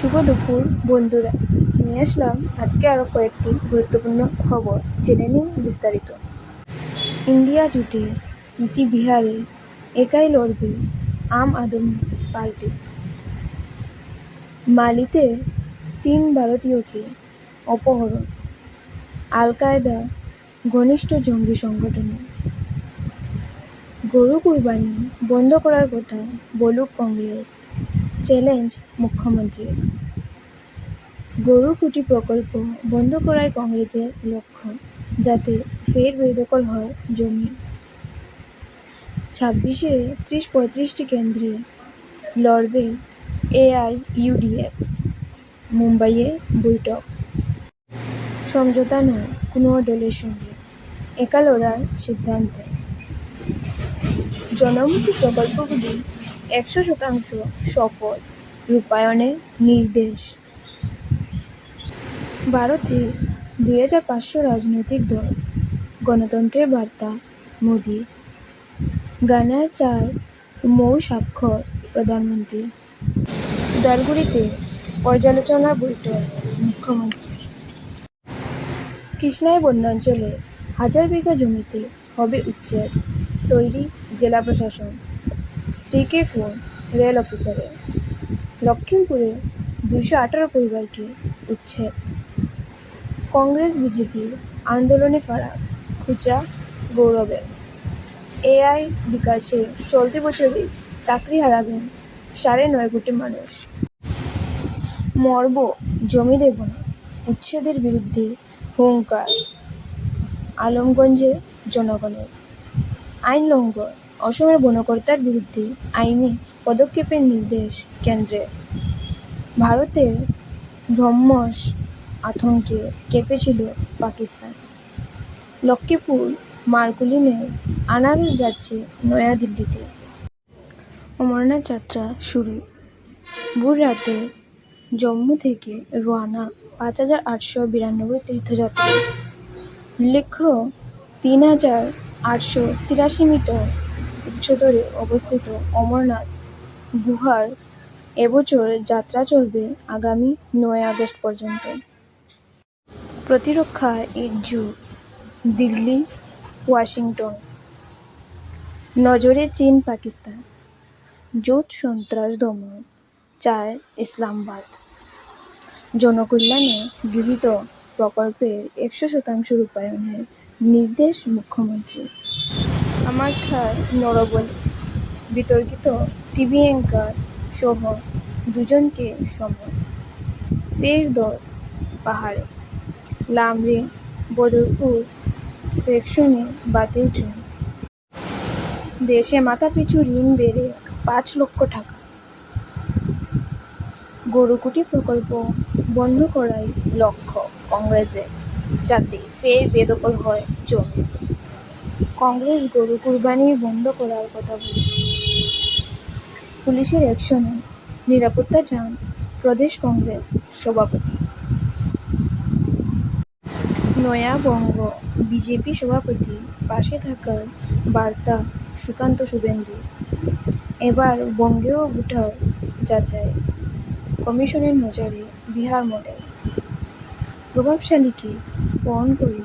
শুভ দুপুর, বন্ধুরা। নিয়ে আসলাম আজকে আরও কয়েকটি গুরুত্বপূর্ণ খবর। জেনে নিন বিস্তারিত। ইন্ডিয়া জুটে, নীতি বিহারে, একাই লড়বে আম আদমি পার্টি। মালিতে তিন ভারতীয়কে অপহরণ। আল কায়দা ঘনিষ্ঠ জঙ্গি সংগঠনে। গরু কুরবানি বন্ধ করার কথা বলুক কংগ্রেস। চ্যালেঞ্জ মুখ্যমন্ত্রীর। গরু কুটি প্রকল্প বন্ধ করায় কংগ্রেসের লক্ষ্য, যাতে ফের বেদখল হয় জমি। ছাব্বিশে ত্রিশ পঁয়ত্রিশটি কেন্দ্রে লড়বে এআইইউডিএফ। মুম্বাইয়ে বৈঠক। সমঝোতা নয়, কোনো দলের সঙ্গে। একা লড়ার সিদ্ধান্ত। জনমুখী প্রকল্পগুলি একশো শতাংশ সফল। রূপায়ণের নির্দেশ। ভারতে দুই হাজার পাঁচশো রাজনৈতিক দল। গণতন্ত্রের বার্তা, মোদি। গানায় চার মৌ স্বাক্ষর, প্রধানমন্ত্রী। দলগুলিতে পর্যালোচনা বৈঠক, মুখ্যমন্ত্রী। কৃষ্ণায় বন্যাঞ্চলে হাজার বিঘা জমিতে হবে উচ্ছেদ। তৈরি জেলা প্রশাসন। স্ত্রীকে খুন রেল অফিসারের লক্ষ্মীমপুরে দুশো আঠারো পরিবারকে উচ্ছেদ। কংগ্রেস বিজেপির আন্দোলনে ফারাক খুচা গৌরবের। এআই বিকাশে চলতি বছরেই চাকরি হারাবেন সাড়ে নয় কোটি মানুষ। মর্ব জমি দেব না, উচ্ছেদের বিরুদ্ধে হুঙ্কার। আলমগঞ্জে জনগণের আইন লঙ্ঘন। অসমের বনকর্তার বিরুদ্ধে আইনি পদক্ষেপের নির্দেশ কেন্দ্রের ভারতের ব্রহ্মস আতঙ্কে কেঁপেছিল পাকিস্তান। লক্ষ্মীপুর মার্কুলিনের আনারস যাচ্ছে নয়াদিল্লিতে। অমরনাথ যাত্রা শুরু। ভোর রাতে জম্মু থেকে রোয়ানা পাঁচ হাজার আটশো বিরানব্বই তীর্থযাত্রী। উল্লেখ্য, তিন হাজার আটশো তিরাশি মিটার উচ্চতরে অবস্থিত অমরনাথ গুহার এবছর যাত্রা চলবে আগামী নয় আগস্ট পর্যন্ত। প্রতিরক্ষা একজুট দিল্লি, ওয়াশিংটন। নজরে চীন, পাকিস্তান। জোট সন্ত্রাস দমন চায় ইসলামাবাদ। জনকল্যাণে গৃহীত প্রকল্পের একশো শতাংশ রূপায়ণের নির্দেশ মুখ্যমন্ত্রী কামাখ্যার নরবলি বিতর্কিত টিভি অ্যাঙ্কার সহ দুজনকে সমন ফের দশ পাহাড়ে। লামরিং বদরপুর সেকশনে বাতিল ট্রেন। দেশে মাথাপিছু ঋণ বেড়ে পাঁচ লক্ষ টাকা। গরুকুটি প্রকল্প বন্ধ করাই লক্ষ্য কংগ্রেসের। যাতে ফের বেদখল হয় জমি। কংগ্রেস গরু কুরবানি বন্ধ করার কথা বলে। পুলিশের অ্যাকশনে নিরাপত্তা চান প্রদেশ কংগ্রেস সভাপতি। নয়াবঙ্গ বিজেপি সভাপতি পাশে থাকার বার্তা সুকান্ত শুভেন্দু এবার বঙ্গেও ভোটার যাচাই। কমিশনের নজরে বিহার মডেল। প্রভাবশালীকে ফোন করে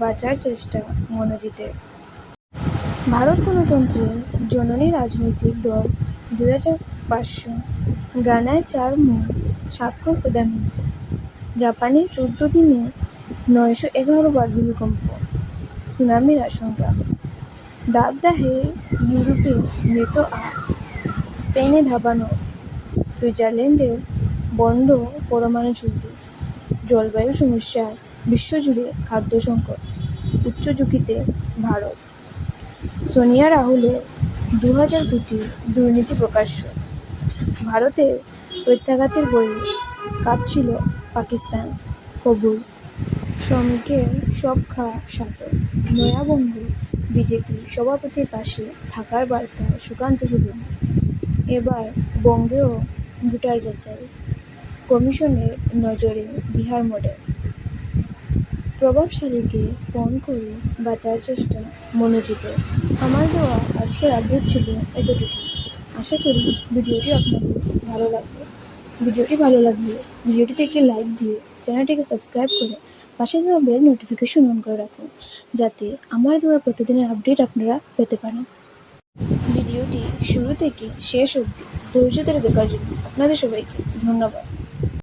বাঁচার চেষ্টা মনোজিতের। ভারত গণতন্ত্রের জননী রাজনৈতিক দল দুই হাজার পাঁচশো। গানায় চার মূল স্বাক্ষর প্রধানমন্ত্রী। জাপানে চোদ্দ দিনে নয়শো এগারো বার ভূমিকম্প, সুনামির আশঙ্কা। দাবদাহে ইউরোপে মৃত আট স্পেনে ধাবানো সুইজারল্যান্ডের বন্ধ পরমাণু চুল্লি, জলবায়ু সমস্যায় বিশ্বজুড়ে খাদ্য সংকট উচ্চ ঝুঁকিতে ভারত। সোনিয়া রাহুলের দু হাজার কোটি দুর্নীতি প্রকাশ্য। ভারতের প্রত্যাঘাতের বইয়ে কাঁপছিল পাকিস্তান, কবুল। শ্রমিকের সব খাওয়া সাথে নয়াবন্ধু বিজেপি সভাপতির পাশে থাকার বার্তা সুকান্ত শুভেন্দু এবার বঙ্গেও ভোটার যাচাই। কমিশনের নজরে বিহার মডেল। প্রভাবশালীকে ফোন করে বাঁচার চেষ্টা মনোজিতের। আমার দেওয়া আজকের আপডেট ছিল এতটুকু আশা করি ভিডিওটি আপনাদের ভালো লাগবে। ভিডিওটি ভালো লাগলে ভিডিওটিতে একটি লাইক দিয়ে চ্যানেলটিকে সাবস্ক্রাইব করে পাশে দেওয়া বেল নোটিফিকেশন অন করে রাখুন, যাতে আমার দেওয়া প্রতিদিনের আপডেট আপনারা পেতে পারেন। ভিডিওটি শুরু থেকে শেষ অবধি ধৈর্য ধরে দেখার জন্য আপনাদের সবাইকে ধন্যবাদ।